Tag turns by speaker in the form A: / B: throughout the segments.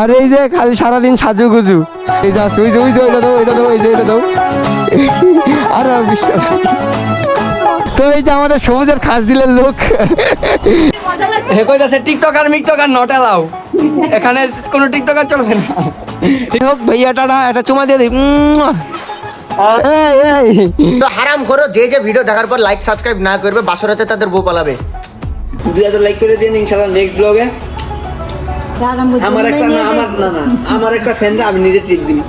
A: আর এই যে খালি সারাদিন সাজু গুজু এই যা তুই যে ওই যে ওইটা দাও ওইটা দাও এই যে এটা দাও। আর আর বিশ্বাস তো এই যে আমাদের সবুজের খাস দিলের লোক। হে কইতাছে টিকটক আর মিকটক আর নট এলাও এখানে কোনো টিকটক আর চলবে না। ঠিক হোক ভাইয়াটা একটা চুমা দিয়ে দিই।
B: তো হারাম করো যে যে ভিডিও দেখার পর লাইক সাবস্ক্রাইব না করবে বাসরাতে তাদের বউ পালাবে।
A: দুই হাজার লাইক করে দিন ইনশাল্লাহ নেক্সট ব্লগে আমার একটা না আমার না না আমার একটা ফ্যানরা আমি নিজে ট্রিট দিই।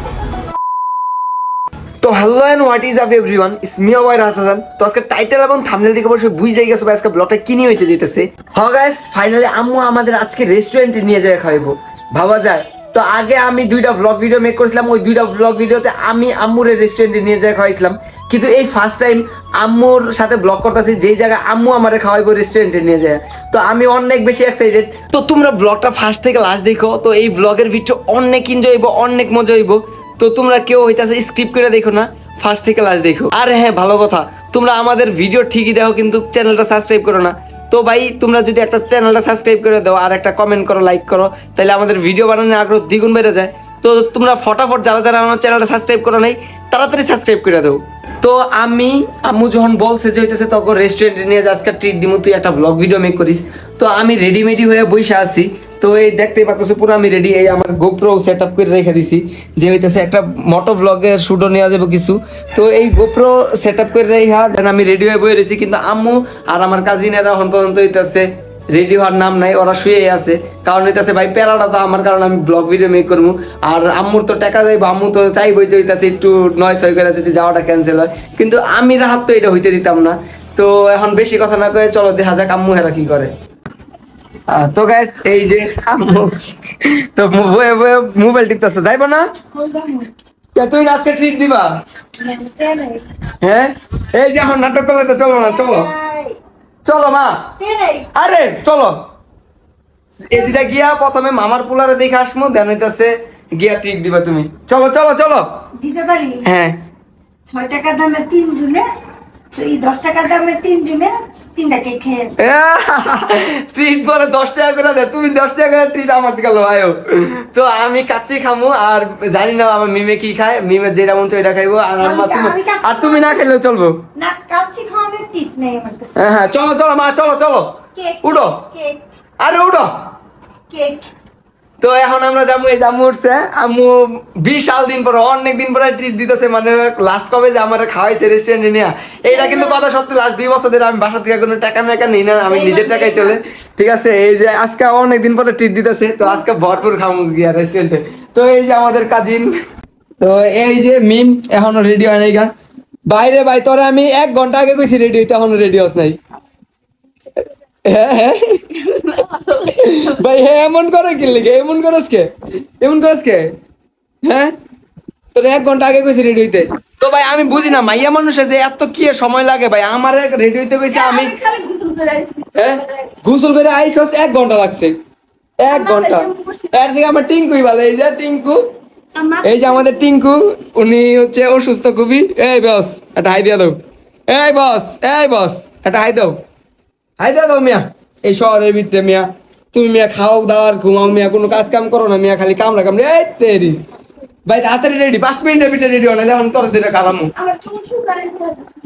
A: তো hello and what is up everyone it's me Y Rahatan তো আজকে টাইটেল এবং থাম্বনেল দেখে অবশ্যই বুঝে গেছো ভাই। আজকে ব্লগটা কি নিয়ে হইতে যেতেছে হ গাইস ফাইনালি আম্মু আমাদের আজকে রেস্টুরেন্টে নিয়ে যায় খাইবো ভাবা যায়। তো আগে আমি দুইটা ব্লগ ভিডিও মেক করেছিলাম, ওই দুইটা ব্লগ ভিডিওতে আমি আম্মুর রেস্টুরেন্টে নিয়ে যায় খাওয়াইছিলাম। কিন্তু এই ফার্স্ট টাইম আম্মুর সাথে ব্লগ করতেছি, যেই জায়গায় আম্মু আমারে খাওয়াইবো রেস্টুরেন্টে নিয়ে যায়। তো আমি অনেক বেশি এক্সাইটেড তো তোমরা ব্লগটা ফার্স্ট থেকে লাস্ট দেখো, তো এই ব্লগের ভিডিও অনেক এনজয় হইব, অনেক মজা হইব। তো তোমরা কেউ হইতাছে স্কিপ করে দেখো না ফার্স্ট থেকে লাস্ট দেখো। আর হ্যাঁ ভালো কথা, তোমরা আমাদের ভিডিও ঠিকই দেখো, কিন্তু চ্যানেলটা সাবস্ক্রাইব করো না। তো ভাই, তোমরা যদি একটা চ্যানেলটা সাবস্ক্রাইব করে দাও আর একটা কমেন্ট করো লাইক করো, তাহলে আমাদের ভিডিও বানানোর আগ্রহ দ্বিগুণ বেড়ে যায়। তো তোমরা ফটাফট যারা যারা আমার চ্যানেলটা সাবস্ক্রাইব করো নাই, তাড়াতাড়ি সাবস্ক্রাইব করে দাও। তো আমি, আম্মু যখন বলছে যে হইতেছে তখন রেস্টুরেন্টে নিয়ে আজকে ট্রিট দিমু, তুই একটা ব্লগ ভিডিও মেক করিস। তো আমি রেডিমেডি হয়ে বসে আছি। তো এই দেখতেই পাচ্ছ পুরো আমি রেডি এই আমার গোপ্রো সেট আপ করে রেখে দিছি। যে হইতেছে একটা মোটো ব্লগের শুটও নেওয়া যাবে কিছু। তো এই গোপ্রো সেট আপ করে রেখা দেন আমি রেডি হয়ে বয়ে রয়েছি কিন্তু আম্মু আর আমার কাজিনেরা এখন পর্যন্ত হইতেছে রেডি হওয়ার নাম নাই, ওরা শুয়ে আছে। কারণ হইতেছে ভাই, প্যারাটা তো আমার কারণ আমি ব্লগ ভিডিও মেক করব। আর আম্মুর তো টাকা যাইবো, আম্মু তো চাইবই যে হইতেছে একটু নয় ছয় করে যদি যাওয়াটা ক্যান্সেল হয়। কিন্তু আমি রাহাত তো এটা হইতে দিতাম না। তো এখন বেশি কথা না কয়ে চলো দেখা যাক আম্মু হেরা কি করে। তো গাইস এই যে তো মোবাইল টিপতেছে যাইবো না? তুই আজকে ট্রিট দিবা? হ্যাঁ? এই যে এখন নাটক করলে তো চলো না চলো। চলো মা। আরে চলো। এদিকে গিয়া প্রথমে মামার পোলারে দেখে আসমু দেন হইতাছে গিয়া ট্রিট দিবা তুমি। চলো চলো চলো।
C: দিতে পারি?
A: হ্যাঁ।
C: ছয় টাকা দামে তিন জুনে দশ টাকা দামের তিন জুনে তিনটা কেক খেয়ে
A: ট্রিট পরে দশ টাকা করে দে তুমি দশ টাকা করে ট্রিট আমার দিকে আয়ো তো আমি কাচ্চি খামু আর জানি না আমার মিমে কি খায় মিমে যেটা মন এটা খাইবো আর আমার
C: আমি-
A: তুমি আর তুমি না খেলেও চলবো।
C: না কাচ্চি খাওয়ানোর টিপ নেই আমার কাছে।
A: হ্যাঁ হ্যাঁ চলো চলো মা চলো চলো। উঠো। আরে উঠো।
C: কেক
A: তো এখন আমরা যাব এই জামু উঠছে। আম্মু বিশাল দিন পরে অনেক দিন পরে ট্রিট দিতেছে মানে লাস্ট কবে যে আমার খাওয়াইছে রেস্টুরেন্টে নিয়ে। এইটা কিন্তু কথা সত্যি লাস্ট দুই বছর ধরে আমি বাসা থেকে কোনো টাকা মেকা নিই না আমি নিজের টাকায় চলে। ঠিক আছে এই যে আজকে অনেক দিন পরে ট্রিট দিতেছে তো আজকে ভরপুর খাব গিয়া রেস্টুরেন্টে তো এই যে আমাদের কাজিন তো এই যে মিম এখনও রেডি হয় নাই গা। বাইরে ভাই তোরে আমি এক ঘণ্টা আগে কইছি রেডি হইতে এখনও রেডি হস নাই। ভাই হ্যাঁ এমন করে কি লিখে? এমন করস কে? এমন করস কে? হ্যাঁ? তোর এক ঘণ্টা আগে কইছি রেডি হইতে। তো ভাই আমি বুঝি না মাইয়া মানুষে যে এত কি সময় লাগে ভাই? আমার রেডি হইতে কইছে আমি হ্যাঁ? গোসল করে আইসস এক ঘণ্টা লাগছে। এক ঘণ্টা। এর দিকে আমার টিঙ্কুই ভালো এই যে টিঙ্কু। এই যে আমাদের টিঙ্কু উনি হচ্ছে অসুস্থ খুবই। এই বস একটা হাই দিয়া দাও। এই বস এই বস একটা হাই দাও। হাই দিয়া দাও মিয়া এই শহরের ভিতরে মিয়া তুমি মিয়া খাও দাও ঘুমাও মিয়া কোনো কাজ কাম করো না মিয়া খালি কামড়া কামড়ে এই তেরি। ভাই তাড়াতাড়ি রেডি পাঁচ মিনিটের ভিতরে রেডি হলে এখন তোর দিনে কালামু।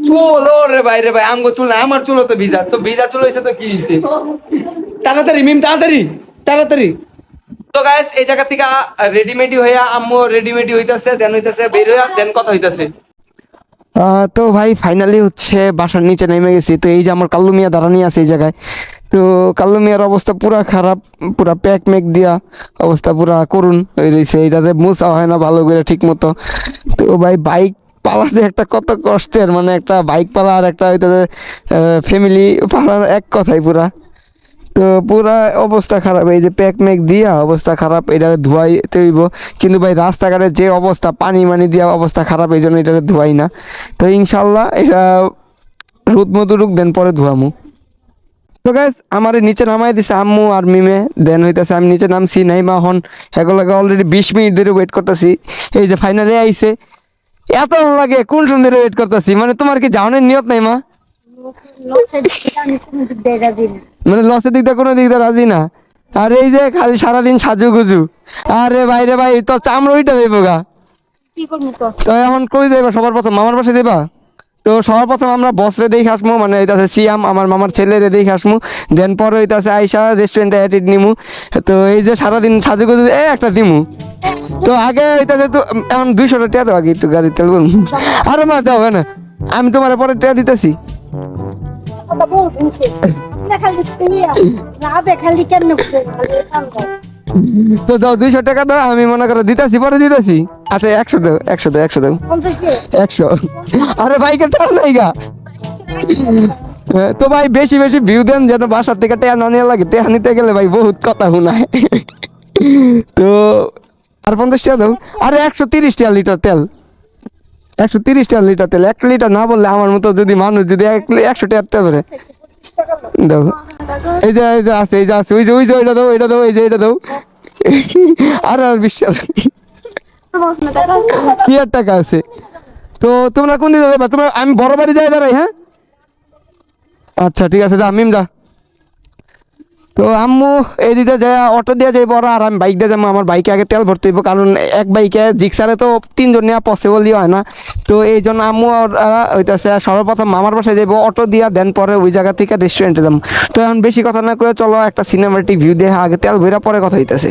C: চুল
A: রে ভাই রে ভাই আমগো চুল না আমার চুল তো ভিজা তো ভিজা চুল হয়েছে তো কি হয়েছে তাড়াতাড়ি মিম তাড়াতাড়ি তাড়াতাড়ি। তো গাইস এই জায়গা থেকে রেডিমেডি হইয়া আম্মু রেডিমেডি হইতাছে দেন হইতাছে বের হইয়া দেন কথা হইতাছে। তো ভাই ফাইনালি হচ্ছে বাসার নিচে নেমে গেছি। তো এই যে আমার কাল্লু মিয়া দাঁড়ানি আছে এই জায়গায়। তো কাল্লু মিয়ার অবস্থা পুরা খারাপ, পুরা প্যাক ম্যাক দিয়া অবস্থা পুরা করুন। হয়ে রয়েছে এইটাতে মোছা হয় না ভালো করে ঠিক মতো তো ভাই বাইক পালা যে একটা কত কষ্টের মানে একটা বাইক পালা আর একটা হইতাছে ফ্যামিলি পালা এক কথাই পুরা। তো পুরা অবস্থা খারাপ, এই যে প্যাক ম্যাক দিয়া অবস্থা খারাপ এটা ধোয়াই তৈব। কিন্তু ভাই, রাস্তাঘাটে যে অবস্থা, পানি মানি দিয়া অবস্থা খারাপ এই জন্য এটা ধোয়াই না। তো ইনশাল্লাহ এটা রোদ মধুরুক দেন পরে ধোয়ামু। তো গাইস আমার নিচে নামাই দিছে আম্মু আর মিমে, দেন হইতাছে আমি নিচে নামছি নাই মা হন, এগুলোকে অলরেডি বিশ মিনিট ধরে ওয়েট করতেছি। এই যে ফাইনালে আইছে। এত লাগে, কোন সুন্দর ওয়েট করতেছি? মানে তোমার কি যাওয়ানোর নিয়ত নাই মা মানে লসের দিক দিয়ে কোনো দিক দিয়ে রাজি না। আর এই যে খালি সারাদিন সাজু গুজু আরে বাইরে ভাই, তো চামড়া ওইটা দেবো গা।
C: তো
A: এখন কই দেবা? সবার প্রথম মামার পাশে দেবা? তো সবার প্রথম আমরা বসরে দেখে আসব মানে এটা আছে সিয়াম, আমার মামার ছেলেরে দেখে আসব। দেন পরে এটা আছে আইসা রেস্টুরেন্টে অ্যাটিড নিমু। তো এই যে সারাদিন সাজু গুজু এ একটা দিমু। তো আগে তো এখন দুইশো টাকা দাও আগে একটু গাড়ি তেল আরে মা দাও না আমি তোমার পরে টিয়া দিতেছি।
C: কথা বল শুনছে না খালি রাবে খালি কেন
A: তো দাও দুইশো টাকা দাও আমি মনে করো দিতেছি পরে দিতেছি। আচ্ছা একশো দাও একশো দাও একশো দাও। একশো। আরে বাইকের টান নাই গা তো ভাই বেশি বেশি ভিউ দেন যেন বাসার থেকে টেয়া না নিয়ে লাগে। টেয়া নিতে গেলে ভাই বহুত কথা শোনায়। তো আর পঞ্চাশ টাকা দাও। আরে একশো তিরিশ টাকা লিটার তেল। একশো তিরিশ টাকা লিটার তেল এক লিটার না বললে আমার মতো যদি মানুষ যদি এক একশো টাকা ধরে।
C: দাও
A: এই যে এই যে আছে, এই যে আছে, ওই যে ওই যে, ওইটা দাও ওইটা দাও, এই যে, এটা দাও। আর আর বিশ্বাস কি আর টাকা আছে? তো তোমরা কোন দিকে যাবে? তোমরা, আমি বড় বাড়ি যাই দাঁড়াই হ্যাঁ? আচ্ছা ঠিক আছে, যা, মিম যা। তো আম্মু এই দিকে যায় অটো দিয়ে যাইব আর আমি বাইক দিয়ে যাব আমার বাইকে আগে তেল ভরতে হইব কারণ এক বাইকে জিক্সারে তো তিনজন নেওয়া পসিবলই হয় না। তো এই জন্য আম্মু আহ, সর্বপ্রথম মামার বাসায় যাইব অটো দিয়া দেন পরে ওই জায়গা থেকে রেস্টুরেন্টে যাব তো এখন বেশি কথা না করে চলো একটা সিনেমাটিক ভিউ দিয়ে আগে তেল ভরা পরে কথা হইতাছে।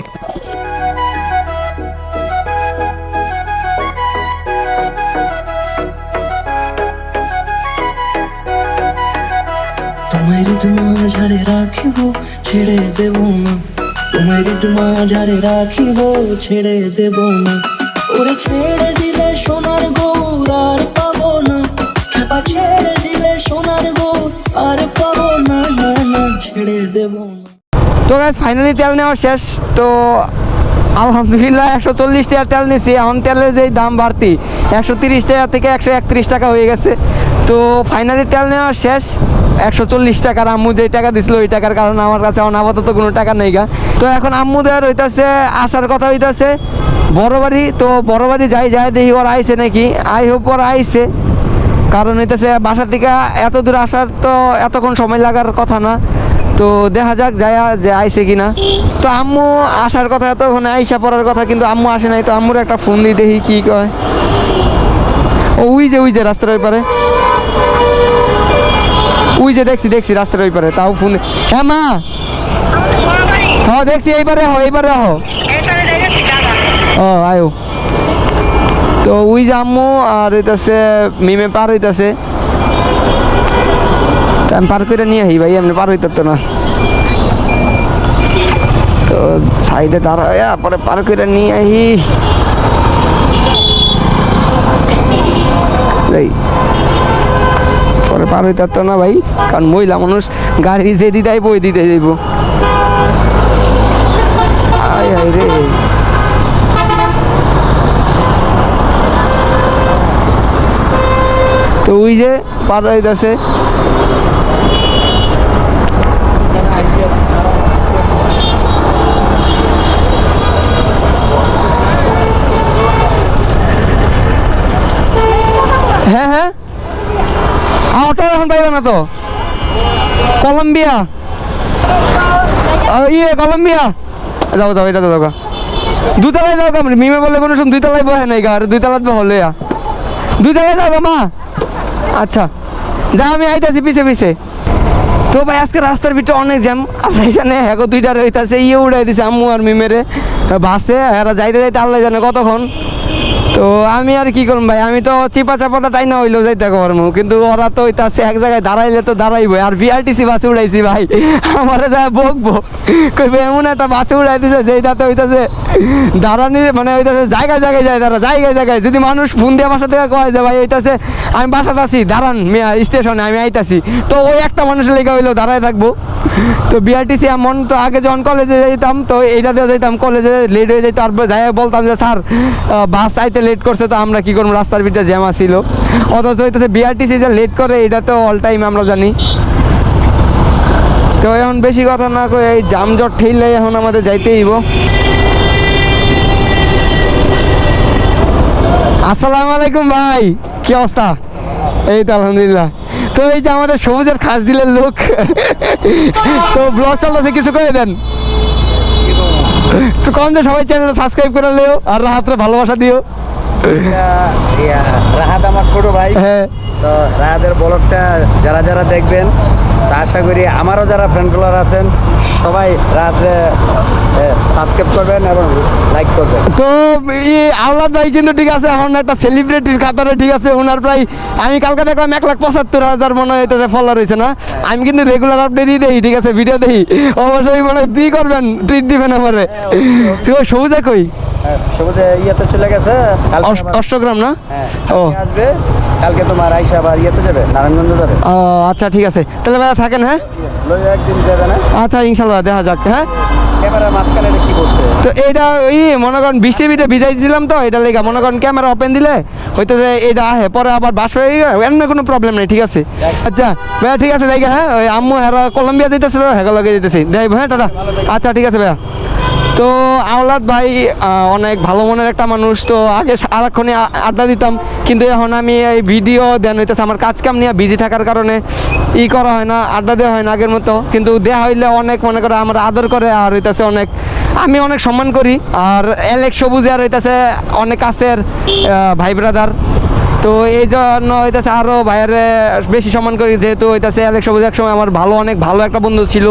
D: রাখিব, ছেড়ে দেব না। রাখিব, ছেড়ে দেব না। ওরে ছেড়ে দিলে সোনার গৌর আর পাবো না। খেপা ছেড়ে দিলে সোনার গৌর আর পাবো না না ছেড়ে দেব না।
A: তো ফাইনালি তেল নেওয়া শেষ। তো আলহামদুলিল্লাহ একশো চল্লিশ টাকা তেল নিছি। এখন তেলের যেই দাম বাড়তি, একশো তিরিশ টাকা থেকে একশো একত্রিশ টাকা হয়ে গেছে। তো ফাইনালি তেল নেওয়া শেষ। একশো চল্লিশ টাকার আম্মু যে টাকা দিছিল ওই টাকার কারণে আমার কাছে এখন আপাতত কোনো টাকা নেই গা। তো এখন আম্মু দেওয়ার হইতাছে, আসার কথা হইতাছে। বড় বাড়ি তো বড় বাড়ি যাই যাই দেখি ওরা আইছে নাকি। আই হোপ ওরা আইছে। কারণ হইতেছে বাসা থেকে এত দূর আসার তো এতক্ষণ সময় লাগার কথা না। তো দেখা যাক যায় যে আইছে কিনা। তো আম্মু আসার কথা এতক্ষণ আইসা পড়ার কথা, কিন্তু আম্মু আসে নাই। তো আম্মুর একটা ফোন দিয়ে দেখি কি কয়। ও যে উই যে রাস্তার ওই পারে। উই যে দেখছি দেখছি, রাস্তার ওই পারে, তাও ফোন। হ্যাঁ মা। হ্যাঁ দেখছি এইবারে হো এইবারে হো আয়ো। তো ওই যে আম্মু, আর হইতাছে, মিমে পার হইতাছে। আমি পার করে নিয়ে আহি, ভাই, এমনি পার হইতে না। তো সাইডে দাঁড়ায়া, পরে পার করে নিয়ে আহি। এই পরে পার হইতে তো না ভাই। কারণ মহিলা মানুষ গাড়ি যে দিতে বই দিতে যাইব। আয় রে। তো ওই যে পার হইতাছে হ্যাঁ হ্যাঁ। এখন পাইবে না তো? কলম্বিয়া। ইয়ে কলম্বিয়া। যাও যাও, এটা যাও গা। দুতলায় যাও কামড়ি মিমে বলে কোনো শুন দুতলায় বহে নাই গা, আর দুতলাত হলে দুতলায় যাও মা। আচ্ছা যা, আমি আইতাছি পিছে পিছে। তো ভাই, আজকে রাস্তার ভিতরে অনেক জ্যাম। আচ্ছা এখানে হ্যাঁ দুইটা রইতাছে ইয়ে উড়াই দিছে আম্মু আর মিমেরে। বাসে, এরা যাইতে যাইতে আল্লাহ জানে কতক্ষণ। তো আমি আর কি করব ভাই? আমি তো চিপা চাপাতা টাই না হইলেও যাইতে পারব কিন্তু ওরা তো হইতাছে এক জায়গায় দাঁড়াইলে তো দাঁড়াইবো আর বিআরটিসি বাসে উড়াইছি ভাই। আমারে যা বকবো। কইবে এমন একটা বাসে উড়াই দিছে যেটাতে হইতাছে দাঁড়ানি মানে হইতাছে জায়গায় জায়গায় যায় তারা জায়গায় জায়গায়। যদি মানুষ ফোন দিয়ে বাসা থেকে কয় যে, ভাই, হইতাছে, আমি বাসাতে আছি, দাঁড়ান মিয়া, স্টেশনে, আমি আইতাছি। তো ওই একটা মানুষের লেগে হইলেও দাঁড়ায় থাকব। তো বিআরটিসি এমন তো আগে যখন কলেজে যেতাম তো এইটা দিয়ে যেতাম কলেজে লেট হয়ে যেত আর যাই বলতাম যে, স্যার বাস আইতে লেট করছে তো আমরা কি করব? রাস্তার ভিতরে জ্যামা ছিল অথচ হইতেছে বিআরটিসি যে লেট করে, এটা তো অল টাইম আমরা জানি। তো এখন বেশি কথা না করে এই জামজট ঠেললে এখন আমাদের যাইতে হইব। আসসালামু আলাইকুম ভাই, কি অবস্থা? এই তো আলহামদুলিল্লাহ। তো এই যে আমাদের সবুজের খাস দিলের লোক, তো ব্লগ চলতেছে কিছু করে দেন। তো কম যে সবাই চ্যানেল সাবস্ক্রাইব করে লেও, আর রাহাতরে ভালোবাসা দিও।
E: রাহাত আমার ছোট ভাই।
A: হ্যাঁ।
E: তো রাহাতের ব্লগটা যারা যারা দেখবেন তা আশা করি আমারও যারা ফ্রেন্ড ফলোয়ার আছেন সবাই রাহাতে সাবস্ক্রাইব করবেন এবং লাইক করবেন।
A: তো ই আল্লাহ ভাই কিন্তু ঠিক আছে এখন একটা সেলিব্রিটির খাতারে ঠিক আছে ওনার প্রায় আমি কালকে দেখলাম এক লাখ পঁচাত্তর হাজার মনে হইতেছে ফলোয়ার হয়েছে না? আমি কিন্তু রেগুলার আপডেটই দেই ঠিক আছে ভিডিও দেই। অবশ্যই মানে তুই করবেন? ট্রিট দিবেন আমারে। তুই ওই সবুজে কই?
E: সবুজে ইয়েতে চলে গেছে
A: অষ্টগ্রাম না?
E: হ্যাঁ
A: ও।
E: আসবে কালকে তোমার আইসা আবার ইয়েতে যাবে নারায়ণগঞ্জ যাবে।
A: ও, আচ্ছা ঠিক আছে। তাহলে ভাইয়া থাকেন হ্যাঁ?
E: একদিন যাবে না?
A: আচ্ছা ইনশাল্লাহ দেখা যাক হ্যাঁ?
E: ক্যামেরার মাঝখানে কি করছে
A: তো এটা ওই মনে করেন ভিজাই দিয়েছিলাম তো এটা লেগে মনে করেন ক্যামেরা ওপেন দিলে হয়তো যে এটা আহে পরে আবার বাস হয়ে গেলে এমনি কোনো প্রবলেম নেই ঠিক আছে? আচ্ছা ভাইয়া ঠিক আছে ভাইয়া হ্যাঁ ওই আম্মু হেরা কলম্বিয়া হ্যাঁ লগে দেখ হ্যাঁ টাটা। আচ্ছা ঠিক আছে ভাইয়া। তো আওলাদ ভাই অনেক ভালো মনের একটা মানুষ, তো আগে সারাক্ষণে আ- আড্ডা দিতাম, কিন্তু এখন আমি এই ভিডিও দেন হইতেছে, আমার কাজ কাম নিয়ে বিজি থাকার কারণে ই করা হয় না, আড্ডা দেওয়া হয় না আগের মতো। কিন্তু দেওয়া হইলে অনেক মনে করে আমার আদর করে আর হইতেছে অনেক। আমি অনেক সম্মান করি, আর এলেক সবুজে আর হইতেছে অনেক কাছের ভাই ব্রাদার তো এই জন্য হইতেছে আরও ভাইয়ের বেশি সম্মান করি, যেহেতু হইতেছে অ্যালেক সবুজ এক সময় আমার ভালো, অনেক ভালো একটা বন্ধু ছিল।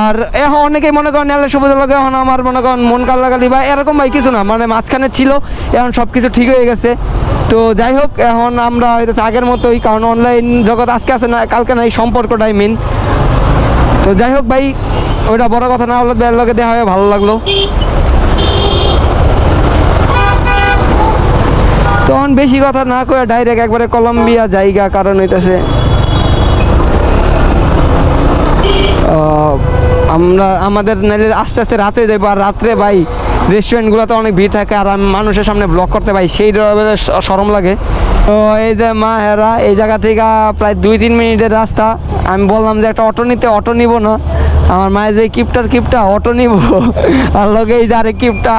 A: আর এখন অনেকেই মনে করেন অ্যালেক সবুজের লগে এখন আমার মনে করেন মন কাল্লাকালি বা এরকম ভাই কিছু না মানে মাঝখানে ছিল, এখন সব কিছু ঠিক হয়ে গেছে। তো যাই হোক, এখন আমরা হইতেছে আগের মতোই, কারণ অনলাইন জগৎ আজকে আছে না, কালকে না, এই সম্পর্কটাই মেন তো যাই হোক ভাই, ওইটা বড় কথা না হলে দেখা হয়ে ভালো লাগল। তখন বেশি কথা না করে ডাইরেক্ট একবারে কলম্বিয়া জায়গা কারণ হইতেছে। আমরা, আমাদের নাইলে আস্তে আস্তে রাতে যাইবো। আর রাত্রে ভাই রেস্টুরেন্টগুলোতে অনেক ভিড় থাকে আর আমি মানুষের সামনে ব্লক করতে পাই সেই সরম লাগে। তো এই যে মা হেরা, এই জায়গা থেকে প্রায় দুই তিন মিনিটের রাস্তা। আমি বললাম যে একটা অটো নিতে, অটো নিব না। আমার মায়ের যে কিপটার কিপটা, অটো নিব। আর লগে এই যে আরেক কিপটা।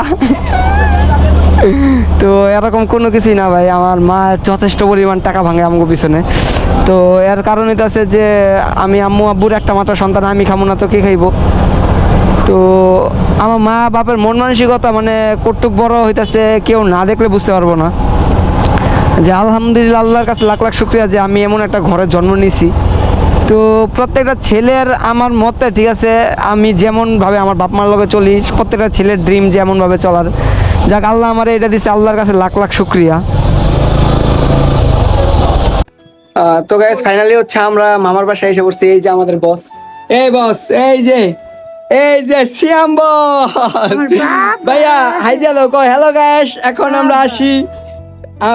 A: তো এরকম কোনো কিছুই না ভাই, আমার মা যথেষ্ট পরিমাণ টাকা ভাঙে আমগো পিছনে। তো এর কারণ এটা আছে যে, আমি আম্মু আব্বুর একটা মাত্র সন্তান, আমি খামো না তো কে খাইবো? তো আমার মা বাপের মন মানসিকতা মানে কটুক বড় হইতেছে, কেউ না দেখলে বুঝতে পারব না। যে আলহামদুলিল্লাহ আল্লাহর কাছে লাখ লাখ শুক্রিয়া যে আমি এমন একটা ঘরে জন্ম নিয়েছি। তো প্রত্যেকটা ছেলের আমার মতে ঠিক আছে, আমি যেমনভাবে আমার বাপ মার লগে চলি, প্রত্যেকটা ছেলের ড্রিম যেমনভাবে চলার। যাক আল্লাহ আমার এটা দিছে আল্লাহর কাছে লাখ লাখ শুক্রিয়া
C: তো গাইস ফাইনালি হচ্ছে আমরা মামার বাসায় এসে পড়ছি এই যে আমাদের বস এই বস এই যে এই যে শ্যাম বস ভাইয়া হাই দাও কো হ্যালো গাইস এখন আমরা আসি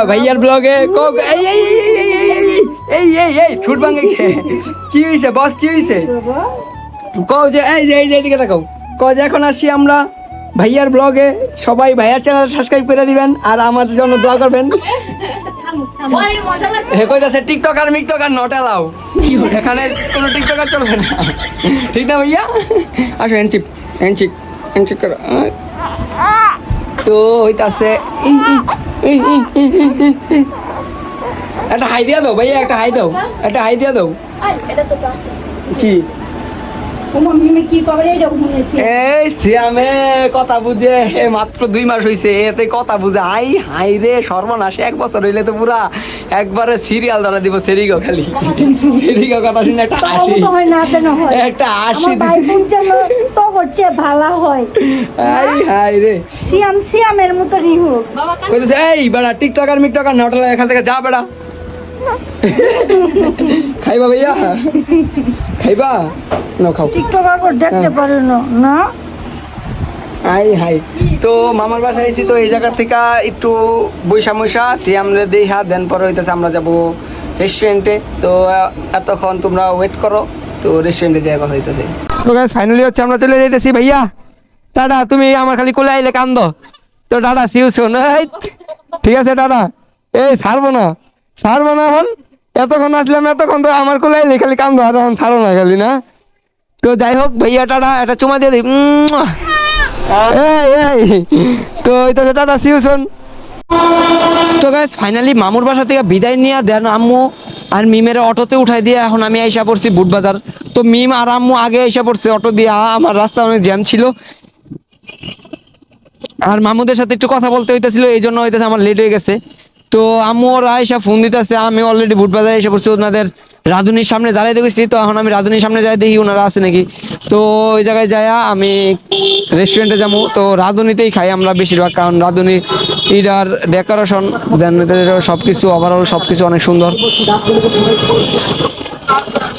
C: ভাইয়ার ব্লগে কো এই এই এই এই এই ছুট ভাঙে কি হইছে বস কি হইছে কও যে এই যে এই যে এদিকে তাকাও কও যে এখন আসি আমরা ভাইয়ার ব্লগে সবাই ভাইয়ার চ্যানেল সাবস্ক্রাইব করে দিবেন আর আমার জন্য দোয়া করবেন। হে কইতাছে টিকটক আর মিকটক আর নট এলাও এখানে কোনো টিকটক আর চলবে না। ঠিক না ভাইয়া? আসো করো। তো হইতাছে। একটা হাই দিয়া দাও ভাইয়া একটা হাই দাও। একটা হাই দিয়া দাও। কি
F: তোমার মিমে কি করে এটা শুনেছি
C: এই সিয়ামে কথা বুঝে মাত্র দুই মাস হইছে এতে কথা বুঝে আই হাই রে সর্বনাশ এক বছর হইলে তো পুরা একবারে সিরিয়াল ধরা দিব সেরিগো খালি। সেরিগো কথা শুনে একটা হাসি।
F: হয় হয়।
C: একটা হাসি
F: তো ভালো হয়।
C: আই হাই রে।
F: সিয়াম সিয়ামের
C: কইতেছে এই বেড়া টিকটক আর মিকটক আর নটলা এখান থেকে যা বেড়া। খাইবা ভাইয়া? খাইবা? নাও খাও।
F: টিকটক আর দেখতে পারে না না?
C: হাই হাই তো মামার বাসায় আইছি তো এই জায়গা থেকে একটু বৈশা মৈশা সিয়ামরে দেই হাত দেন পরে হইতেছে আমরা যাব রেস্টুরেন্টে তো এতক্ষণ তোমরা ওয়েট করো তো রেস্টুরেন্টে কথা হইতেছে।
A: তো গাইস ফাইনালি হচ্ছে আমরা চলে যাইতেছি ভাইয়া। টাটা তুমি আমার খালি কোলে আইলে কান্দ। তো টাটা সিউ শুন ঠিক আছে টাটা। এই ছাড়বো না। ছাড়বো না এখন। এতক্ষণ আসলাম এতক্ষণ তো আমার কোলে আইলে খালি কান্দ আর এখন ছাড়ো না খালি না? তো যাই হোক, ভাইয়া, টাটা, একটা চুমা দিয়ে দিই। তো এটা টাটা সিউ শুন তো গাইস ফাইনালি মামুর বাসা থেকে বিদায় নিয়ে দেন আম্মু আর মিমের অটোতে উঠাই দিয়ে এখন আমি আইসা পড়ছি বুটবাজার। তো মিম আর আম্মু আগে আইসা পড়ছে অটো দিয়ে আমার রাস্তা অনেক জ্যাম ছিল।
G: আর মামুদের সাথে একটু কথা বলতে হইতেছিল, এই জন্য হইতেছে আমার লেট হয়ে গেছে। তো আম্মু ওরা আয়সা ফোন দিতেছে, আমি অলরেডি বুট বাজারে এসে পড়ছি ওনাদের রাধুনির সামনে দাঁড়াইতে গেছি তো এখন আমি রাধুনির সামনে যাই দেখি ওনারা আছে নাকি। তো ওই জায়গায় যাইয়া আমি রেস্টুরেন্টে যাব। তো রাধুনিতেই খাই আমরা বেশিরভাগ, কারণ রাধুনি ইটার ডেকোরেশন দেন সব কিছু ওভারঅল সব কিছু অনেক সুন্দর।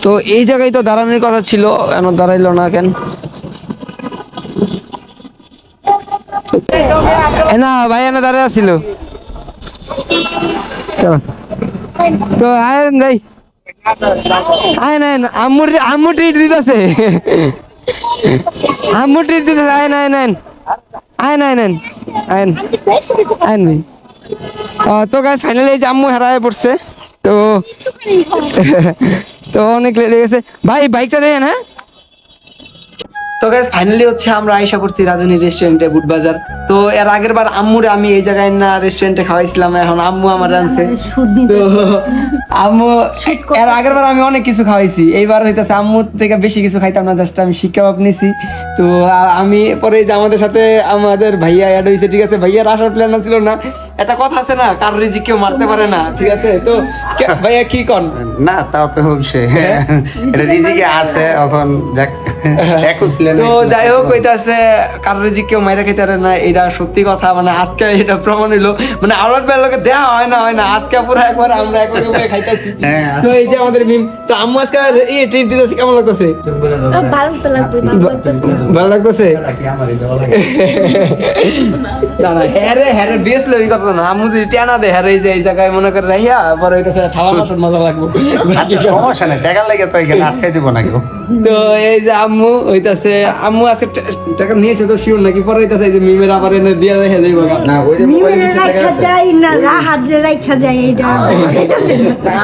G: তো এই জায়গায় তো দাঁড়ানোর কথা ছিল, কেন দাঁড়াইলো না কেন? না ভাই এনে দাঁড়ায় চলো। তো আয়েন যাই। আয় নাই আমুর আমু ট্রিট দিতেছে। আমু ট্রিট দিতেছে, আয় নাই আয় নাই আয়ন আয়ন আয়ন নাই তো গাছ ফাইনালি এই যে আম্মু হারায় পড়ছে, তো তো অনেক লেট হয়ে গেছে। ভাই বাইকটা দেখেন হ্যাঁ?
A: তো গাইস ফাইনালি হচ্ছে আমরা আইসা পড়ছি রাজনী রেস্টুরেন্টে বুটবাজার তো এর আগের বার আম্মুরে আমি এই জায়গায় না রেস্টুরেন্টে খাওয়াইছিলাম এখন আম্মু আমার আনছে। তো আম্মু এর আগের বার আমি অনেক কিছু খাওয়াইছি। এইবার হইতেছে আম্মুর থেকে বেশি কিছু খাইতাম না জাস্ট আমি শিক্ষা ভাব নিছি। তো আমি পরে যে আমাদের সাথে আমাদের ভাইয়া অ্যাড হয়েছে ঠিক আছে? ভাইয়ার আসার প্ল্যান না ছিল না। একটা কথা আছে না কারোর রিজিক কেউ মারতে পারে না ঠিক আছে? তো ভাইয়া কি কন?
E: না তাও তো অবশ্যই। এটা রিজিকে আছে এখন যাক
A: তো যাই হোক ওইটাছে কারোর রিজিক কেউ মাইরা খেতে পারে না এটা সত্যি কথা মানে আজকে এটা প্রমাণ হইল মানে আলাদ বেলাকে দেওয়া হয় না হয় না আজকে পুরো একবার আমরা এক লগে বসে খাইতেছি।
E: হ্যাঁ,
A: তো এই যে আমাদের মিম তো আম্মু আজকে এই ট্রিট দিতেছে কেমন লাগতেছে?
C: ভালো তো লাগবে ভালো লাগতেছে।
A: ভালো লাগতেছে? হ্যাঁ রে হ্যাঁ রে বেশ লই কথা না আম্মু যদি টেনা দে হ্যাঁ এই যে এই জায়গায় মনে করে রাইয়া পরে হইতেছে খাওয়া মাসের মজা লাগবে।
E: আচ্ছা সমস্যা নেই টাকা লাগে তো এখানে আটকাই দিব না কেউ
A: তো এই যে আম্মু হইতাছে আম্মু আজকে টাকা নিয়েছে তো শিওর নাকি? পরে হইতাছে এই যে মিমের আবার এনে দিয়া যাইব
E: না ওই যে মোবাইল
C: নিমেরে
E: নিচে
C: রাখা যায় না রাহাত রাখা যায় এইটা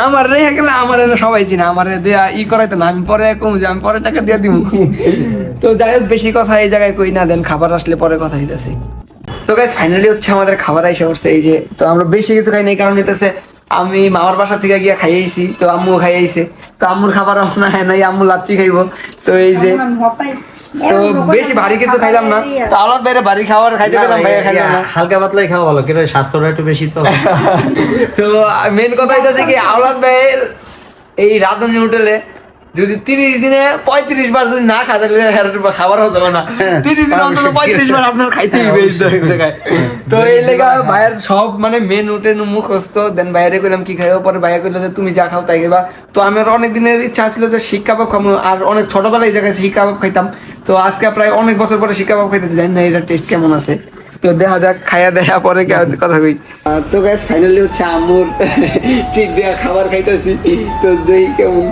A: আমার রেখে গেলে আমার এনে সবাই চিনে আমার দেয়া ই করাইতো না আমি পরে কম যে আমি পরে টাকা দিয়ে দিব তো যাই হোক বেশি কথা এই জায়গায় কই না দেন খাবার আসলে পরে কথা হইতাছে। তো গাইস ফাইনালি হচ্ছে আমাদের খাবার আইসা পড়ছে। এই যে তো আমরা বেশি কিছু খাই নাই কারণ হইতেছে আমি মামার বাসা থেকে গিয়া খাইয়েছি তো আম্মু খাইয়েছে তো আম্মুর খাবার না হয় নাই আম্মু লাচ্ছি খাইবো। তো এই যে তো বেশি ভারী কিছু খাইলাম না। তো আলাদ বাইরে ভারী খাবার খাইতে গেলাম ভাইয়া খাইলাম না।
E: হালকা পাতলাই খাওয়া ভালো কিন্তু স্বাস্থ্যটা একটু বেশি তো।
A: তো মেন কথা হইতেছে কি আওলাদ ভাইয়ের এই রাধুনি হোটেলে যদি তিরিশ দিনে পঁয়ত্রিশ বার যদি না খাতে খাবার হতো না। তিরিশ দিনে অন্তত পঁয়ত্রিশ বার আপনার খাইতে তো এই লেগা ভাইয়ের সব মানে মেন উঠে মুখস্থ। দেন বাইরে কইলাম কি খাইবো পরে ভাইয়া কইলো যে তুমি যা খাও তাই খাইবা। তো আমার অনেক দিনের ইচ্ছা ছিল যে শিক কাবাব খাব আর অনেক ছোটবেলায় এই জায়গায় শিক কাবাব খাইতাম। তো আজকে প্রায় অনেক বছর পরে শিক কাবাব খাইতেছি জানি না এটা টেস্ট কেমন আছে। তো দেখা যাক খাইয়া দেখা পরে কথা কই। তো গ্যাস ফাইনালি হচ্ছে আম্মুর ট্রিট দেওয়া খাবার খাইতেছি। তো দেখি কেমন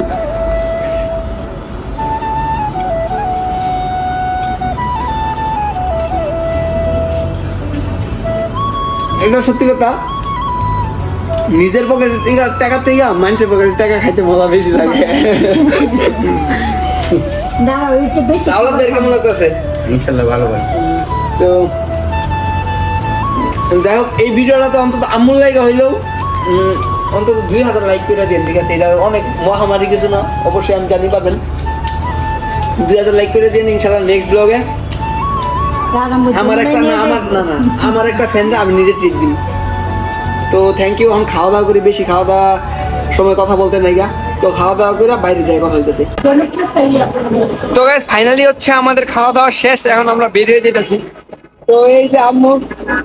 A: এটা সত্যি কথা নিজের পকেটের থেকে টাকা থেকে মানুষের পকেটের টাকা খাইতে মজা বেশি লাগে। তো কেমন লাগতেছে?
E: ইনশাল্লাহ ভালো ভাই
A: তো যাই হোক এই ভিডিওটা তো অন্তত আমূল লাইক হইলেও অন্তত দুই হাজার লাইক করে দিন ঠিক আছে? এটা অনেক মহামারী কিছু না? অবশ্যই আমি জানি পাবেন দুই হাজার লাইক করে দিন ইনশাল্লাহ নেক্সট ব্লগে আমার একটা না আমার না না আমার একটা ফ্যানরা আমি নিজে ট্রিট দিই তো থ্যাংক ইউ আমি খাওয়া দাওয়া করি বেশি খাওয়া দাওয়া সময় কথা বলতে নাই গা। তো খাওয়া দাওয়া করে বাইরে যাই কথা হইতেছে। তো গাইস ফাইনালি হচ্ছে আমাদের খাওয়া দাওয়া শেষ এখন আমরা বের হয়ে যেতেছি। তো এই যে আম্মু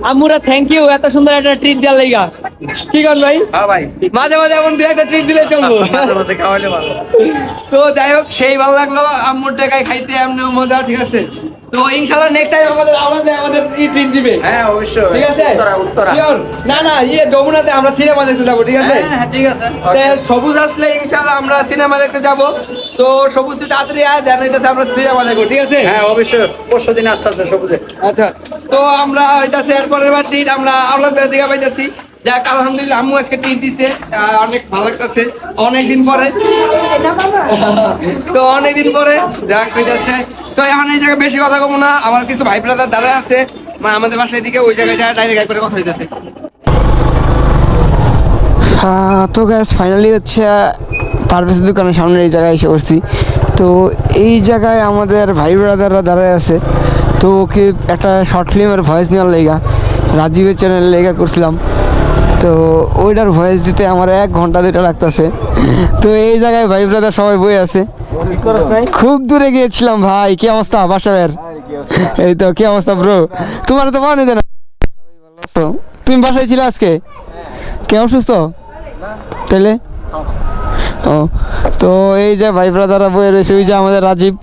A: আম্মুরা থ্যাংক ইউ এত সুন্দর একটা ট্রিট দেওয়ার লাইগা কি কর ভাই?
E: হ্যাঁ ভাই।
A: মাঝে মাঝে এমন দু একটা ট্রিট দিলে চলবো।
E: মাঝে মাঝে খাওয়াইলে ভালো।
A: তো যাই হোক সেই ভালো লাগল আম্মুর টাকায় খাইতে এমনি মজা ঠিক আছে? তো ইনশাল্লাহ নেক্সট টাইম আমাদের আলাদা আমাদের ই ট্রিট দিবে।
E: হ্যাঁ অবশ্যই।
A: ঠিক আছে?
E: উত্তরা উত্তরা।
A: না না ইয়ে যমুনাতে আমরা সিনেমা দেখতে যাব ঠিক আছে?
E: হ্যাঁ ঠিক আছে।
A: সবুজ আসলে ইনশাল্লাহ আমরা সিনেমা দেখতে যাব। তো সবুজ তুই তাড়াতাড়ি আয় দেন হইতাছে আমরা সিনেমা দেখব ঠিক আছে?
E: হ্যাঁ অবশ্যই। পরশু দিন আসতে আছে সবুজে।
A: আচ্ছা তো আমরা হইতাছে এরপরের বার ট্রিট আমরা আওলাদ বেড়া দিকে পাইতাছি। যাক আলহামদুলিল্লাহ আম্মু আজকে ট্রিট দিছে অনেক ভালো লাগতেছে। অনেক দিন পরে তো অনেকদিন পরে যাক হইতাছে তো এখন এই জায়গায় বেশি কথা কমো না, আমার কিছু ভাই ব্রাদার দাদা আছে। মানে আমাদের বাসায় দিকে ওই জায়গায় যায় ডাইরেক্ট করে কথা হইতাছে।
G: তো গ্যাস ফাইনালি হচ্ছে পারভেজ দোকানের সামনে এই জায়গায় এসে পড়ছি। তো এই জায়গায় আমাদের ভাই ব্রাদাররা দাঁড়ায় আছে। তো ওকে একটা শর্ট ফিল্মের ভয়েস নেওয়ার লেগা, রাজীবের চ্যানেল লেগা করছিলাম। তো ওইটার ভয়েস দিতে আমার এক ঘণ্টা দুটা লাগতেছে। তো এই জায়গায় ভাই ব্রাদার সবাই বই আছে। খুব দূরে গিয়েছিলাম ভাই কি অবস্থা বাসার এই তো কি অবস্থা ব্রো তোমার তো যেন তো তুমি বাসায় ছিলে আজকে? কে অসুস্থ? তাহলে ও তো এই যে ভাই ব্রাদাররা বয়ে রয়েছে ওই যে আমাদের রাজীব।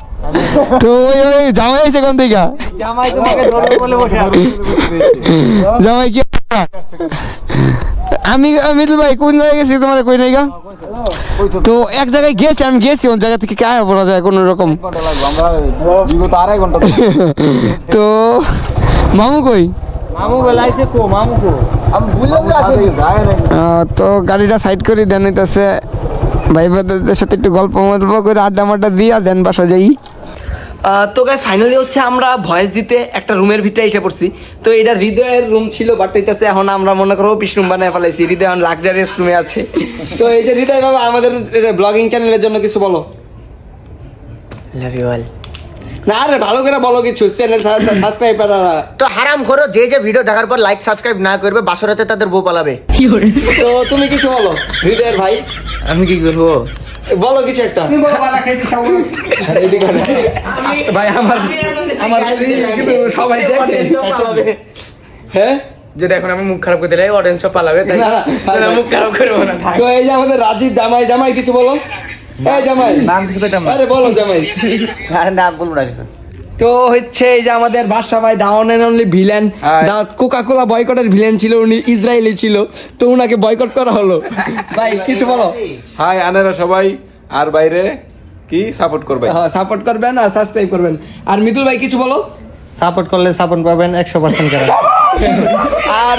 G: তো ওই ওই জামাই আছে কোন দিকা?
B: জামাই তোমাকে বলে বসে
G: জামাই কি? আমি মিতুল ভাই কোন জায়গায় গেছি তোমার কই নাই গা? তো এক জায়গায় গেছি আমি গেছি ওই জায়গা থেকে কায় পড়া যায় কোনো রকম। তো মামু কই?
B: মামু বেলাইছে কো মামু কো। আমি বুঝলাম না
G: তো গাড়িটা সাইড করে দেন হইতাছে। ভাই বোনদের সাথে একটু গল্প মল্প করে আড্ডা মাড্ডা দিয়া দেন বাসা যাই।
A: তো গাইস ফাইনালি হচ্ছে আমরা ভয়েস দিতে একটা রুমের ভিতরে এসে পড়ছি। তো এটা হৃদয়ের রুম ছিল বাট হইতেছে এখন আমরা মনে করো অফিস রুম বানায় ফেলাইছি। হৃদয় এখন লাক্সারিয়াস রুমে আছে। তো এই যে হৃদয় বাবা আমাদের ব্লগিং চ্যানেলের জন্য কিছু বলো।
B: লাভ ইউ অল
A: না আরে ভালো করে বলো কিছু চ্যানেল সাবস্ক্রাইব করা
B: তো হারাম করো যে যে ভিডিও দেখার পর লাইক সাবস্ক্রাইব না করবে বাসরাতে তাদের বউ পালাবে।
A: তো তুমি কিছু বলো হৃদয়ের ভাই।
E: আমি কি করব?
A: বলো কিছু একটা।
E: ভাই আমার আমার
A: সবাই দেখে। হ্যাঁ?
E: যদি এখন আমি মুখ খারাপ করে দিলে অডিয়েন্স সব পালাবে তাই
A: না,
E: মুখ খারাপ করব না
A: তো এই যে আমাদের রাজীব জামাই জামাই কিছু বলো। এই জামাই।
E: নাম কিছু পেতাম
A: আরে বলো জামাই।
B: আরে নাম বলব না কিছু।
A: তো হচ্ছে এই যে আমাদের বাদশা ভাই দাওয়ান and only villain. Coca Cola বয়কটের ভিলেন ছিল উনি ইসরায়েলি ছিল। তো উনাকে বয়কট করা হলো। ভাই কিছু বলো।
H: হাই আনারা সবাই। আর বাইরে কি সাপোর্ট করবে
A: হ্যাঁ সাপোর্ট করবেন আর সাবস্ক্রাইব করবেন। আর মিতুল ভাই কিছু বলো।
B: সাপোর্ট করলে সাপোর্ট পাবেন একশো পার্সেন্ট করে।
A: আর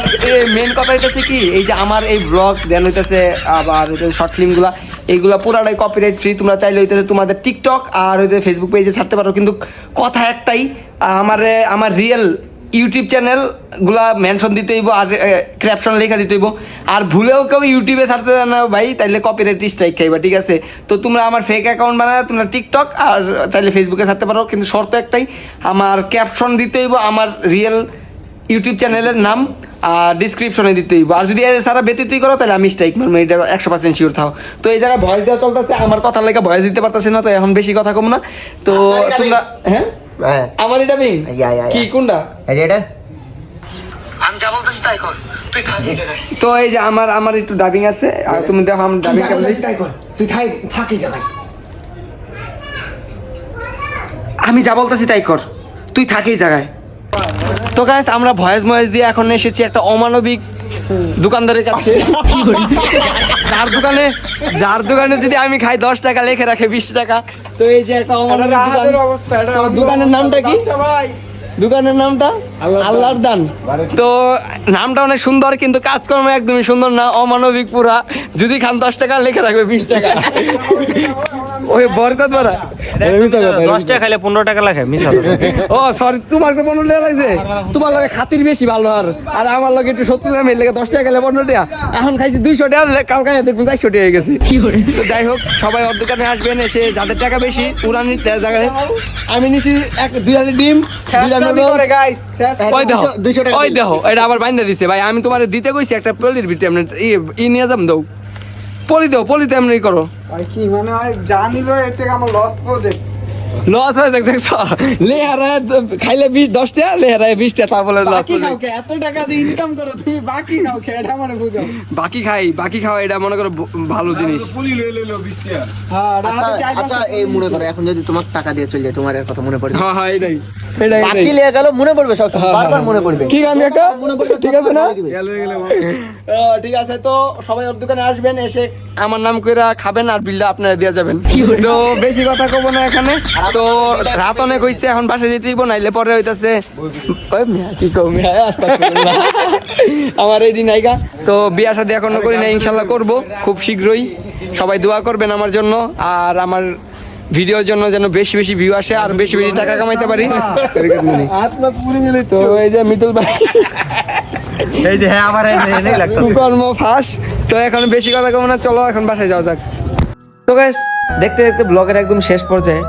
A: মেন কথা হইতেছে কি এই যে আমার এই ব্লগ দেন হইতেছে আবার শর্ট ফিল্মগুলা এইগুলা পুরাটাই কপিরাইট ফ্রি তোমরা চাইলে হইতেছে তোমাদের টিকটক আর হইতে ফেসবুক পেজে ছাড়তে পারো। কিন্তু কথা একটাই, আমার আমার রিয়েল ইউটিউব চ্যানেলগুলা মেনশন দিতে হইব আর ক্র্যাপশন লেখা দিতে হইব। আর ভুলেও কেউ ইউটিউবে ছাড়তে দেয় না ভাই, তাইলে কপিরাইট স্ট্রাইক খাইবা, ঠিক আছে? তো তোমরা আমার ফেক অ্যাকাউন্ট বানায় তোমরা টিকটক আর চাইলে ফেসবুকে ছাড়তে পারো। কিন্তু শর্ত একটাই, আমার ক্যাপশন দিতে হইব, আমার রিয়েল ইউটিউব চ্যানেলের নাম আর ডিসক্রিপশনে দিতে হইব। আর যদি এর সারা ব্যতীতই করো তাহলে আমি স্ট্রাইক মারবো এটা একশো পার্সেন্ট শিওর থাও। তো এই জায়গায় ভয়েস দেওয়া চলতেছে আমার কথা লেগে ভয়েস দিতে পারতেছি না তো এখন বেশি কথা কম না। তো তোমরা হ্যাঁ?
B: হ্যাঁ।
A: আমার এটা বিং কি কোনটা?
B: এটা।
A: আমি যা বলতেছি তাই কর। তুই তো এই যে আমার আমার একটু ডাবিং আছে আর তুমি দেখো আমার ডাবিং
B: তুই থাই থাকি জায়গায়।
A: আমি যা বলতেছি তাই কর। তুই থাকিস জায়গায়। তো গাইস আমরা ভয়েস ময়েস দিয়ে এখন এসেছি একটা অমানবিক দোকানদারের কাছে। যার দোকানে যার দোকানে যদি আমি খাই দশ টাকা লেখে রাখে বিশ টাকা। তো এই যে একটা। তো দোকানের নামটা কি? দোকানের নামটা? আল্লাহর দান। তো নামটা অনেক সুন্দর কিন্তু কাজকর্ম একদমই সুন্দর না অমানবিক পুরা। যদি খান দশ টাকা লেখে রাখবে বিশ টাকা। ওই বরকত বড়া।
B: দশ টাকা খাইলে পনেরো টাকা লাগে মিশা
A: ও সরি তোমার কে পনেরো টাকা লাগছে? তোমার লগে খাতির বেশি ভালো আর। আর আমার লগে একটু সত্তর টাকা মেলে দশ টাকা গেলে পনেরো টাকা। এখন খাইছি দুইশো টাকা কালকে দেখুন চারশো টাকা হয়ে গেছে। তো যাই হোক সবাই ওর দোকানে আসবেন এসে যাদের টাকা বেশি উড়ানি জায়গায়। আমি নিছি এক দুই হাজার ডিম। ওই দেখো
B: দুইশো টাকা
A: ওই দেখো এটা আবার বাইন্দা দিছে। ভাই আমি তোমার দিতে কইছি একটা পলির ভিতরে ই- ই নিয়ে যাম দাও। পলি দাও পলিতে এমনি করো।
G: কি মানে জানি এর থেকে আমার লস প্রজেক্ট
A: লস হয়ে দেখ দেখছ লেহারায় খাইলে বিশ দশ লেহারায় বিশ টাকা লস
G: এত টাকা যে ইনকাম করো তুমি বাকি নাও কে? এটা মানে বুঝো।
A: বাকি খাই বাকি খাওয়া এটা মনে করো ভালো জিনিস।
G: হ্যাঁ
B: আচ্ছা আচ্ছা এই মনে করো এখন যদি তোমাকে টাকা দিয়ে চলে যায় তোমার এর কথা মনে পড়বে
A: হ্যাঁ হ্যাঁ এটাই এটাই
B: বাকি লিয়ে গেল মনে পড়বে সব বারবার মনে পড়বে।
A: কি গান একটা ঠিক আছে না? ঠিক আছে তো সবাই ওর দোকানে আসবেন এসে আমার নাম কইরা খাবেন আর বিলটা আপনারা দিয়ে যাবেন। তো বেশি কথা কব না এখানে। তো রাত অনেক হইছে এখন বাসা যেতে দিব নাইলে পরে হইতাছে। কি আস্তাগফিরুল্লাহ। আমার এই দিন আইগা তো বিয়া শাদী এখনও করি না ইনশাল্লাহ করব খুব শীঘ্রই। সবাই দোয়া করবেন আমার জন্য আর আমার ভিডিওর জন্য যেন বেশি বেশি ভিউ আসে আর বেশি বেশি টাকা কামাইতে পারি। তো এই যে মিতুল ভাই।
B: এই যে হ্যাঁ আমার
A: কর্ম ফাঁস। তো এখন বেশি কথা কম না চলো এখন বাসায় যাওয়া যাক। তো গাইস দেখতে দেখতে ব্লগের একদম শেষ পর্যায়ে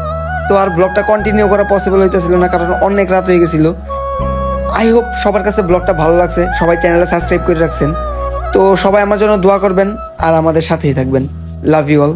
A: তো আর ব্লগটা কন্টিনিউ করা পসিবল হইতেছিল না, কারণ অনেক রাত হয়ে গেছিল। আই হোপ সবার কাছে ব্লগটা ভালো লাগছে, সবাই চ্যানেলে সাবস্ক্রাইব করে রাখছেন। তো সবাই আমার জন্য দোয়া করবেন আর আমাদের সাথেই থাকবেন। Love you all